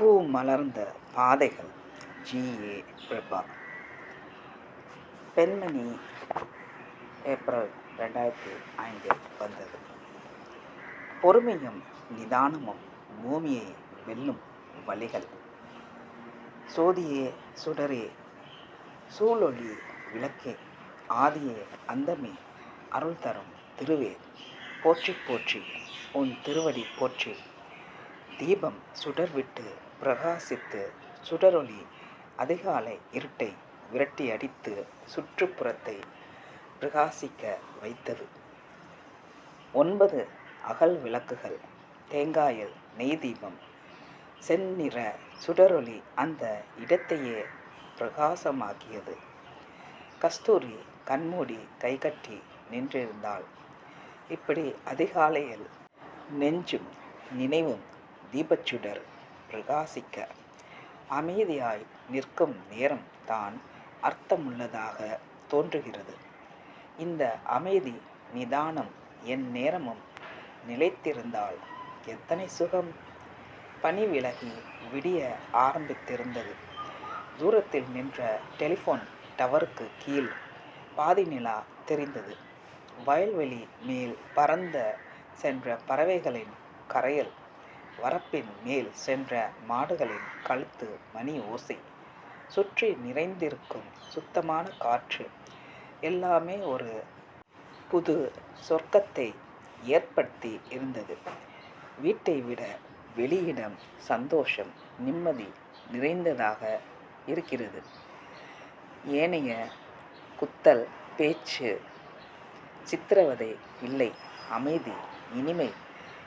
பூ மலர்ந்த பாதைகள். ஜி. ஏ. பிரபா. பெண்மணி ஏப்ரல் ரெண்டாயிரத்தி ஐந்தில் வந்தது. பொறுமையும் நிதானமும் பூமியை வெல்லும் வழிகள். சோதியே சுடரே. சூழொளி விளக்கே. ஆதியே அந்தமே. அருள் தரும் திருவே. போற்றி போற்றி உன் திருவடி போற்றி. தீபம் சுடர்விட்டு பிரகாசித்து சுடரொளி அதிகாலை இருட்டை விரட்டி அடித்து சுற்றுப்புறத்தை பிரகாசிக்க வைத்தது. ஒன்பது அகல் விளக்குகள் தேங்காயில் நெய் தீபம் செந்நிற சுடரொளி அந்த இடத்தையே பிரகாசமாக்கியது. கஸ்தூரி கண்மூடி கைகட்டி நின்றிருந்தாள். இப்படி அதிகாலையில் நெஞ்சும் நினைவும் தீபச்சுடர் பிரகாசிக்க. அமைதியாய் நிற்கும் நேரம் தான் அர்த்தமுள்ளதாக தோன்றுகிறது. இந்த அமைதி நிதானம் என் நேரமும் நிலைத்திருந்தால் எத்தனை சுகம்? பனி விலகி விடிய ஆரம்பித்திருந்தது. தூரத்தில் நின்ற டெலிஃபோன் டவருக்கு கீழ் பாதி நிலா தெரிந்தது. வயல்வெளி மேல் பறந்த சென்ற பறவைகளின் கரையல் வரப்பின் மேல் சென்ற மாடுகளின் கழுத்து மணி ஓசை. சுற்றி நிறைந்திருக்கும் சுத்தமான காற்று. எல்லாமே ஒரு புது சொர்க்கத்தை ஏற்படுத்தி இருந்தது. வீட்டை விட வெளியிடம் சந்தோஷம் நிம்மதி நிறைந்ததாக இருக்கிறது. ஏனைய குத்தல் பேச்சு சித்திரவதை இல்லை அமைதி இனிமை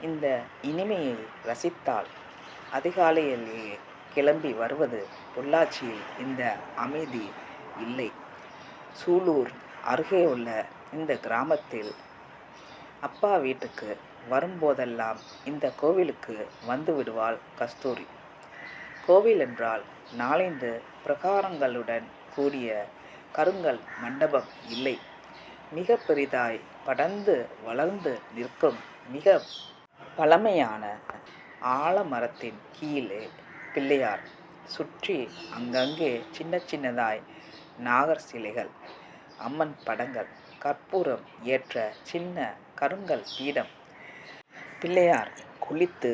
இந்த இனிமையை ரசித்தால் அதிகாலையிலேயே கிளம்பி வருவது பொள்ளாச்சியில் இந்த அமைதி இல்லை. சூலூர் அருகே உள்ள இந்த கிராமத்தில் அப்பா வீட்டுக்கு வரும்போதெல்லாம் இந்த கோவிலுக்கு வந்து விடுவாள் கஸ்தூரி. கோவில் என்றால் நாலைந்து பிரகாரங்களுடன் கூடிய கருங்கல் மண்டபம் இல்லை. மிக பெரிதாய் படர்ந்து வளர்ந்து நிற்கும் மிக பழமையான ஆலமரத்தின் கீழே பிள்ளையார் சுற்றி அங்கங்கே சின்ன சின்னதாய் நாகர் சிலைகள் அம்மன் படங்கள் கற்பூரம் ஏற்ற சின்ன கருங்கல் பீடம். பிள்ளையார் குளித்து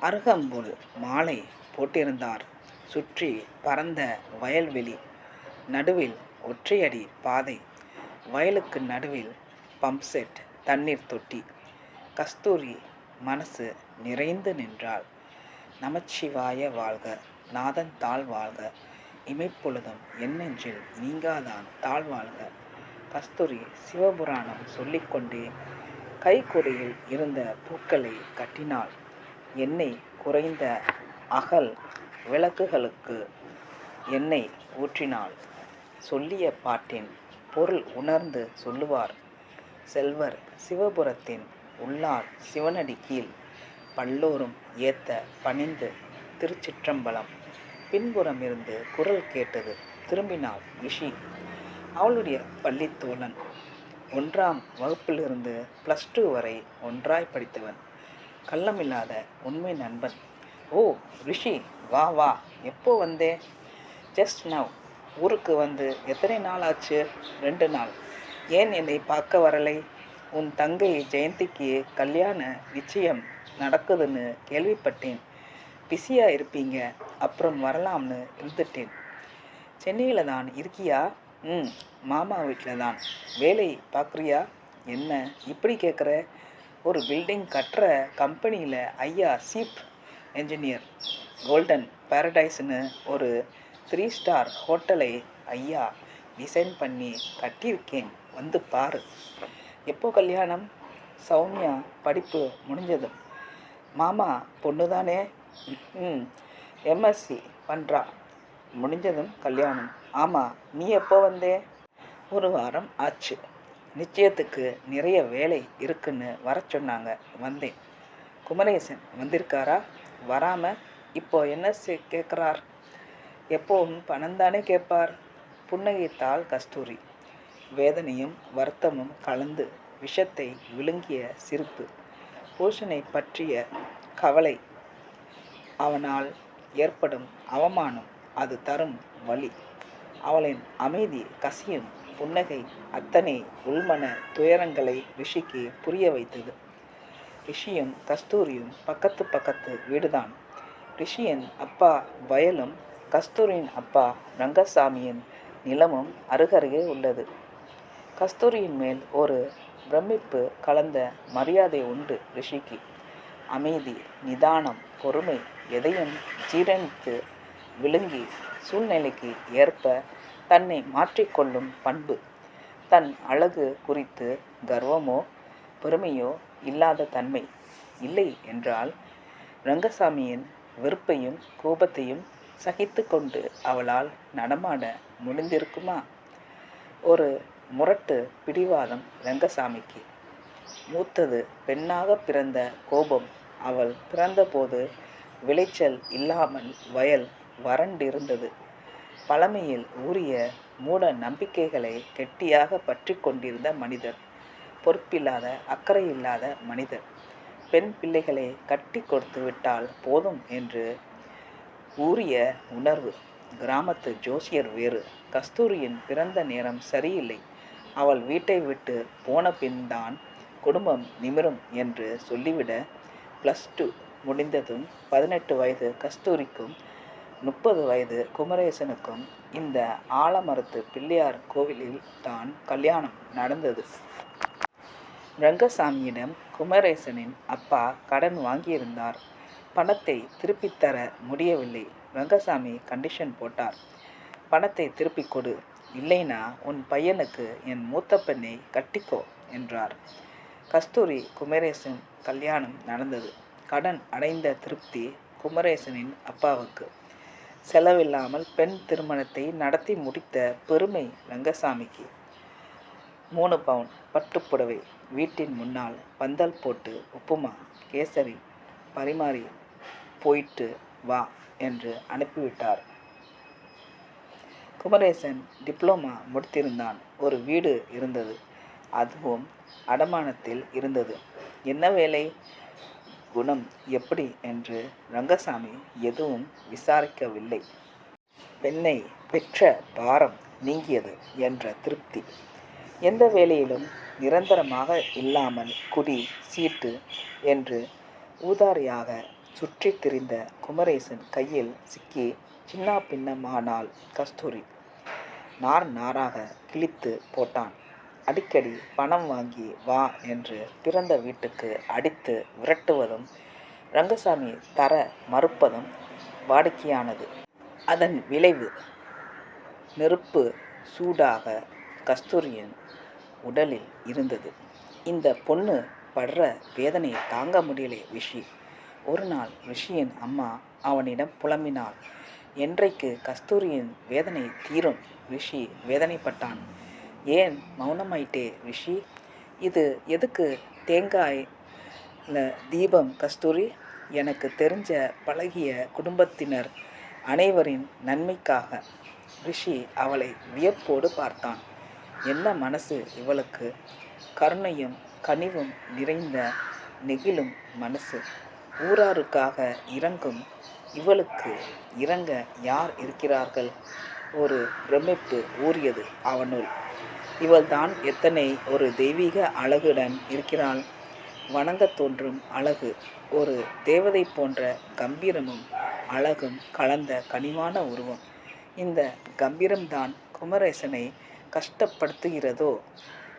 அருகம்புல் மாலை போட்டிருந்தார். சுற்றி பரந்த வயல்வெளி நடுவில் ஒற்றையடி பாதை வயலுக்கு நடுவில் பம்ப்செட் தண்ணீர் தொட்டி கஸ்தூரி மனசு நிறைந்து நின்றாள். நமச்சிவாய வாழ்க நாதன் தாழ் வாழ்க இமைப்பொழுதும் என்னென்றில் நீங்காதான் தாழ் வாழ்க. கஸ்தூரி சிவபுராணம் சொல்லிக்கொண்டே கைக்குறையில் இருந்த பூக்களை கட்டினாள். எண்ணெய் குறைந்த அகல் விளக்குகளுக்கு எண்ணெய் ஊற்றினாள். சொல்லிய பாட்டின் பொருள் உணர்ந்து சொல்லுவார் செல்வர் சிவபுரத்தின் உள்ளார் சிவனடி கீழ் பல்லோரும் ஏத்த பணிந்து திருச்சிற்றம்பலம். பின்புறம் இருந்து குரல் கேட்டது திரும்பினாள் விஷி அவளுடைய பள்ளித்தோழன் ஒன்றாம் வகுப்பிலிருந்து ப்ளஸ் டூ வரை ஒன்றாய் படித்தவன். கள்ளமில்லாத உண்மை நண்பன். ஓ ரிஷி வா வா எப்போ வந்தே? ஜஸ்ட் நவ் ஊருக்கு வந்து எத்தனை நாள் ஆச்சு? ரெண்டு நாள். ஏன் என்னை பார்க்க வரலை? உன் தங்கை ஜெயந்திக்கு கல்யாண நிச்சயம் நடக்குதுன்னு கேள்விப்பட்டேன். பிஸியாக இருப்பீங்க. அப்புறம் வரலாம்னு இருந்துட்டேன். சென்னையில் தான் இருக்கியா? ம் மாமா வீட்டில் தான். வேலை பார்க்குறியா என்ன இப்படி கேட்குற ஒரு பில்டிங் கட்டுற கம்பெனியில் ஐயா சீப் என்ஜினியர். கோல்டன் பேரடைஸ்னு ஒரு த்ரீ ஸ்டார் ஹோட்டலை ஐயா டிசைன் பண்ணி கட்டியிருக்கேன். வந்து பாரு. எப்போ கல்யாணம்? சௌமியா படிப்பு முடிஞ்சதும் மாமா பொண்ணு தானே ம் எம்எஸ்சி பண்ணுறா முடிஞ்சதும் கல்யாணம். ஆமாம் நீ எப்போ வந்தே? ஒரு வாரம் ஆச்சு. நிச்சயத்துக்கு நிறைய வேலை இருக்குன்னு வர சொன்னாங்க. வந்தேன். குமரேசன் வந்திருக்காரா? வராமல் இப்போ என்ன செ- கேட்குறார் எப்போவும் பணம் தானே கேட்பார்? புன்னகைத்தாள் கஸ்தூரி. வேதனையும் வருத்தமும் கலந்து விஷத்தை விழுங்கிய சிரிப்பு. பூஷனை பற்றிய கவலை அவனால் ஏற்படும் அவமானம் அது தரும் வழி அவளின் அமைதி கசியும் புன்னகை அத்தனை உள்மன துயரங்களை ரிஷிக்கு புரிய வைத்தது. ரிஷியும் கஸ்தூரியும் பக்கத்து பக்கத்து வீடுதான். ரிஷியின் அப்பா வயலும் கஸ்தூரியின் அப்பா ரங்கசாமியின் நிலமும் அருகருகே உள்ளது. கஸ்தூரியின் மேல் ஒரு பிரமிப்பு கலந்த மரியாதை உண்டு ரிஷிக்கு. அமைதி நிதானம் பொறுமை எதையும் ஜீரணித்து விழுங்கி சூழ்நிலைக்கு ஏற்ப தன்னை மாற்றிக்கொள்ளும் பண்பு. தன் அழகு குறித்து கர்வமோ பெருமையோ இல்லாத தன்மை இல்லை என்றால் ரங்கசாமியின் வெறுப்பையும் கோபத்தையும் சகித்து கொண்டு அவளால் நடமாட முடிந்திருக்குமா? ஒரு முரட்டு பிடிவாதம் ரங்கசாமிக்கு. மூத்தது பெண்ணாக பிறந்த கோபம். அவள் பிறந்தபோது விளைச்சல் இல்லாமல் வயல் வறண்டிருந்தது. பழமையில் ஊறிய மூட நம்பிக்கைகளை கெட்டியாக பற்றி கொண்டிருந்த மனிதர் பொறுப்பில்லாத அக்கறையில்லாத மனிதர். பெண் பிள்ளைகளை கட்டி கொடுத்து விட்டால் போதும் என்று ஊறிய உணர்வு. கிராமத்து ஜோசியர் வேறு. கஸ்தூரியின் பிறந்த நேரம் சரியில்லை. அவள் வீட்டை விட்டு போன பின்தான் குடும்பம் நிமிரும் என்று சொல்லிவிட ப்ளஸ் டூ முடிந்ததும் பதினெட்டு வயது கஸ்தூரிக்கும் முப்பது வயது குமரேசனுக்கும் இந்த ஆலமரத்து பிள்ளையார் கோவிலில் தான் கல்யாணம் நடந்தது. ரங்கசாமியிடம் குமரேசனின் அப்பா கடன் வாங்கியிருந்தார். பணத்தை திருப்பித் தர முடியவில்லை. ரங்கசாமி கண்டிஷன் போட்டார். பணத்தை திருப்பிக் கொடு. இல்லைனா உன் பையனுக்கு என் மூத்த பெண்ணை கட்டிக்கோ என்றார். கஸ்தூரி குமரேசன் கல்யாணம் நடந்தது. கடன் அடைந்த திருப்தி குமரேசனின் அப்பாவுக்கு. செலவில்லாமல் பெண் திருமணத்தை நடத்தி முடித்த பெருமை ரங்கசாமிக்கு. மூணு பவுன் பட்டுப்புடவை வீட்டின் முன்னால் பந்தல் போட்டு உப்புமா கேசரி பரிமாறி போயிட்டு வா என்று அனுப்பிவிட்டார். குமரேசன் டிப்ளமா முடித்திருந்தான். ஒரு வீடு இருந்தது. அதுவும் அடமானத்தில் இருந்தது. என்ன வேலை? குணம் எப்படி? என்று ரங்கசாமி எதுவும் விசாரிக்கவில்லை. பெண்ணை பெற்ற பாரம் நீங்கியது என்ற திருப்தி. எந்த வேலையிலும் நிரந்தரமாக இல்லாமல் குடி சீட்டு என்று ஊதாரியாக சுற்றித் திரிந்த குமரேசன் கையில் சிக்கி சின்னா பின்னமானால் கஸ்தூரி. நார் நாராக கிழித்து போட்டான். அடிக்கடி பணம் வாங்கி வா என்று பிறந்த வீட்டுக்கு அடித்து விரட்டுவதும் ரங்கசாமி தர மறுப்பதும் வாடிக்கையானது. அதன் விளைவு நெருப்பு சூடாக கஸ்தூரியின் உடலில் இருந்தது. இந்த பொண்ணு படுற வேதனையை தாங்க முடியலை ரிஷி. ஒரு நாள் ரிஷியின் அம்மா அவனிடம் புலம்பினாள். என்றைக்கு கஸ்தூரியின் வேதனை தீரும்? ரிஷி வேதனைப்பட்டான். ஏன் மௌனமாயிட்டே ரிஷி? இது எதுக்கு தேங்காய் தீபம் கஸ்தூரி? எனக்கு தெரிஞ்ச பழகிய குடும்பத்தினர் அனைவரின் நன்மைக்காக. ரிஷி அவளை வியப்போடு பார்த்தான். என்ன மனசு இவளுக்கு? கருணையும் கனிவும் நிறைந்த நெகிழும் மனசு. ஊராருக்காக இறங்கும் இவளுக்கு இறங்க யார் இருக்கிறார்கள்? ஒரு பிரமிப்பு ஊறியது அவனுள். இவள்தான் எத்தனை ஒரு தெய்வீக அழகுடன் இருக்கிறாள். வணங்க தோன்றும் அழகு ஒரு தேவதை போன்ற கம்பீரமும் அழகும் கலந்த கனிவான உருவம். இந்த கம்பீரம்தான் குமரேசனை கஷ்டப்படுத்துகிறதோ?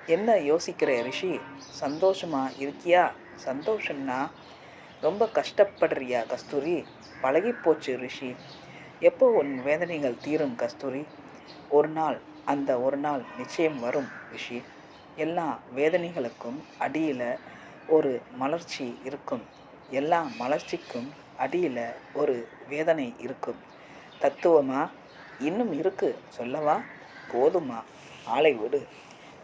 என்ன யோசிக்கிற ரிஷி? சந்தோஷமா இருக்கியா? சந்தோஷம்னா ரொம்ப கஷ்டப்படுறியா கஸ்தூரி? பழகிப்போச்சு ரிஷி. எப்போ உன் வேதனைகள் தீரும் கஸ்தூரி? ஒரு நாள் அந்த ஒரு நாள் நிச்சயம் வரும் ரிஷி. எல்லா வேதனைகளுக்கும் அடியில் ஒரு மலர்ச்சி இருக்கும். எல்லா மலர்ச்சிக்கும் அடியில் ஒரு வேதனை இருக்கும். தத்துவமா? இன்னும் இருக்கு சொல்லவா? போதுமா? ஆளை விடு.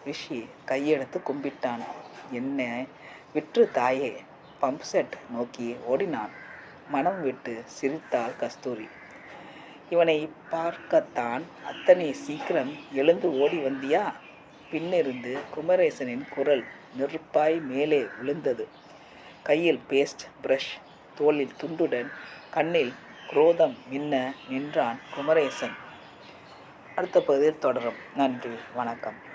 ரிஷி கையெடுத்து கும்பிட்டான். என்ன? விற்று தாயே. பம்ப் செட் நோக்கி ஓடினான். மனம் விட்டு சிரித்தாள் கஸ்தூரி. இவனை பார்க்கத்தான் அத்தனை சீக்கிரம் எழுந்து ஓடி வந்தியா? பின்னிருந்து குமரேசனின் குரல் நெருப்பாய் மேலே விழுந்தது. கையில் பேஸ்ட் பிரஷ் தோளில் துண்டுடன் கண்ணில் குரோதம் மின்ன நின்றான் குமரேசன். அடுத்த பகுதியில் தொடரும். நன்றி வணக்கம்.